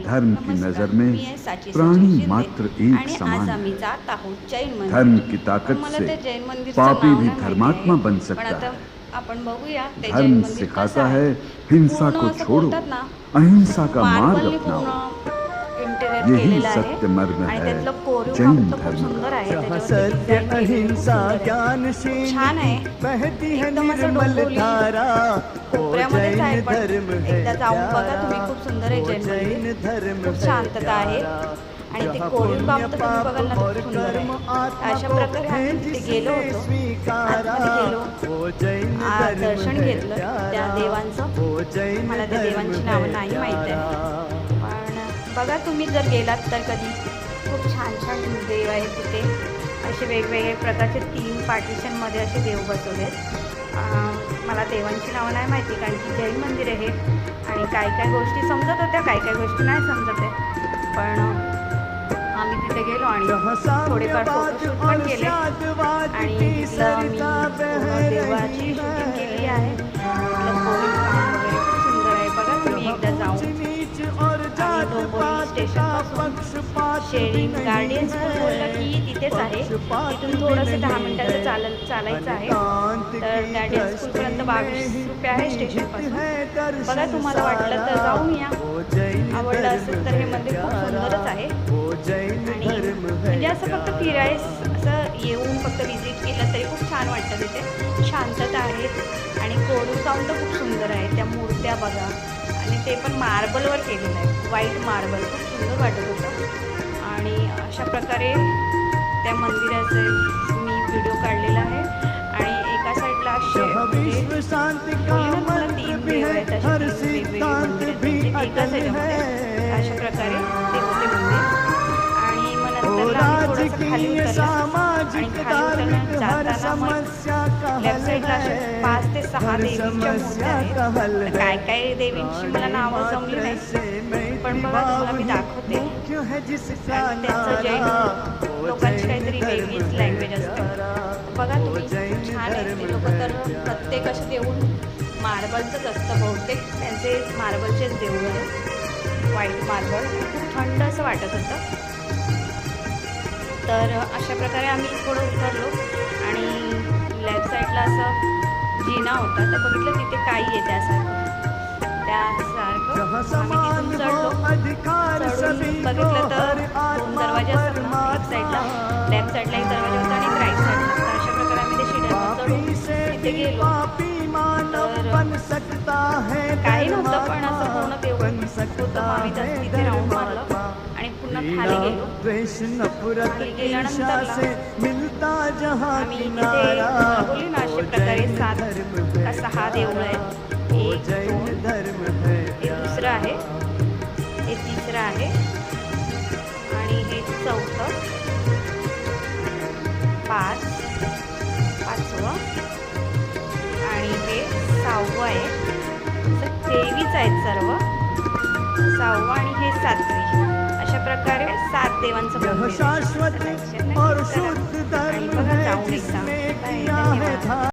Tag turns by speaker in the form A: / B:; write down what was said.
A: धर्म की नज़र में प्राणी मात्र एक समान. धर्म की ताकत से पापी भी धर्मात्मा बन सकता है. धर्म सिखाता है. हिंसा को छोड़ो. अहिंसा का मार्ग अपनाओ. यही सत्य मर्म है.
B: कोरीव खूप
A: धर्म.
B: सुंदर आहे
C: सत्य अहिंसा. ज्ञानशील
B: छान आहे.
C: बहती है
B: एकदम असं
C: निर्मल
B: डोंबिवली कोपऱ्यामध्येच आहे
C: जैन
B: पण
C: धर्म है
B: एकदा जाऊन बघा तुम्ही खूप सुंदर आहे जैन मंदिर.
C: धर्म
B: खूप
C: है
B: शांतता आहे. आणि ते कोरीव काम तर तुम्ही बघाल ना खूप सुंदर आहे. अशा प्रकारे आम्ही तिथे गेलो होतो. आतमध्ये गेलो. दर्शन घेतलं त्या देवांचं. मला त्या देवांची नावं नाही माहीत आहे. पण बघा तुम्ही जर गेलात तर कधी. खूप छान छान देव आहेत तिथे. असे वेगवेगळे प्रकारचे तीन पार्टिशनमध्ये असे देव बसवलेत अं, मला देवांची नावं नाही माहिती कारण की जैन मंदिर आहे आणि काय काय गोष्टी समजत होत्या काय काय गोष्टी नाही समजत आहे पण आम्ही तिथे गेलो आणि थोडेफार फोटोशूट पण केले. आणि तिथलं मी देवाची शूटिंग केली आहे. तिथलं कोरीव काम वगैरे खूप सुंदर आहे. बघा तुम्ही एकदा जाऊन. शेरिंग
C: नहीं
B: बोललं की तिथेच आहे. तिथून थोडंसं दहा
C: नहीं
B: मिनिटाचं चाल चालायचं आहे. तर
C: की
B: स्कूलपर्यंत बावीस रुपये आहे स्टेशनपासून बघा तुम्हाला वाटलं तर जाऊन या. आवडलं असेल तर हे मंदिर खूप सुंदरच आहे. आणि म्हणजे असं फक्त फिरायस असं येऊन फक्त व्हिजिट केलं तरी खूप छान वाटतं तिथे. शांतता आहे. आणि कोरीव साऊंड तर खूप सुंदर आहे. त्या मूर्त्या बघा. आणि ते पण मार्बलवर केलेलं आहे. व्हाईट मार्बल खूप सुंदर वाटत होतं. आणि अशा प्रकारे त्या मंदिराचे मी व्हिडिओ काढलेला आहे. आणि एका साईडला असे म्हणजे तीन देव आहेत असे
C: हर
B: थोडंसं खाली उतरलं. आणि खाली उतरलं जाताना मग लेफ्ट साईडला
C: है।
B: पाच ते सहा देवींच्या आहेत.
C: है
B: काय काय देवींची मला नावं जमली नाही. पण बघा तुम्हाला मी दाखवते.
C: है
B: त्यांचं जैन लोकांची काहीतरी
C: धर्म
B: वेगळीच
C: है
B: लँग्वेज असते. बघा
C: ओ
B: तुम्ही छान आहे. ते लोक
C: है
B: तर. प्रत्येक असे देऊन मार्बलचंच असतं बहुतेक. त्यांचे मार्बलचेच देऊळ आहेत. व्हाईट मार्बल खूप थंड असं वाटत होतं. तर अशा प्रकारे आम्ही थोडं उतरलो. आणि लेफ्ट साईडला असं जिना होता तर बघितलं तिथे काही आहे त्यासारखं. त्यासारखं चढलो. बघितलं तर दोन दरवाजे असतात एक साईडला लेफ्ट साईडला एक दरवाजा होता आणि राईट साईडला तर अशा प्रकारे आम्ही ते
C: से
B: तिथे गेलो. तर काही नव्हतं पण असं पूर्ण
C: बन
B: होतं आम्ही तिथे राऊंड खाली गेलो. खाली गेल्यानंतर
C: ईर्षा
B: ना,
C: से मिलता जहाँ
B: आम्ही बोलली ना अशा प्रकारे सात
C: है
B: का सहा देऊळ आहेत
C: ओ
B: एक
C: जैन
B: दोन
C: धर्म है
B: दुसरं आहे. हे तिसरं आहे. आणि हे चौथं. पाच पाचवं. आणि हे सहावं आहे. तेवीस आहेत सर्व. सहावं आणि हे सातवी. देवांचं.
C: शाश्वत
B: चला,
C: और
B: चला.
C: शुद्ध
B: आणि
C: धर्म है किया है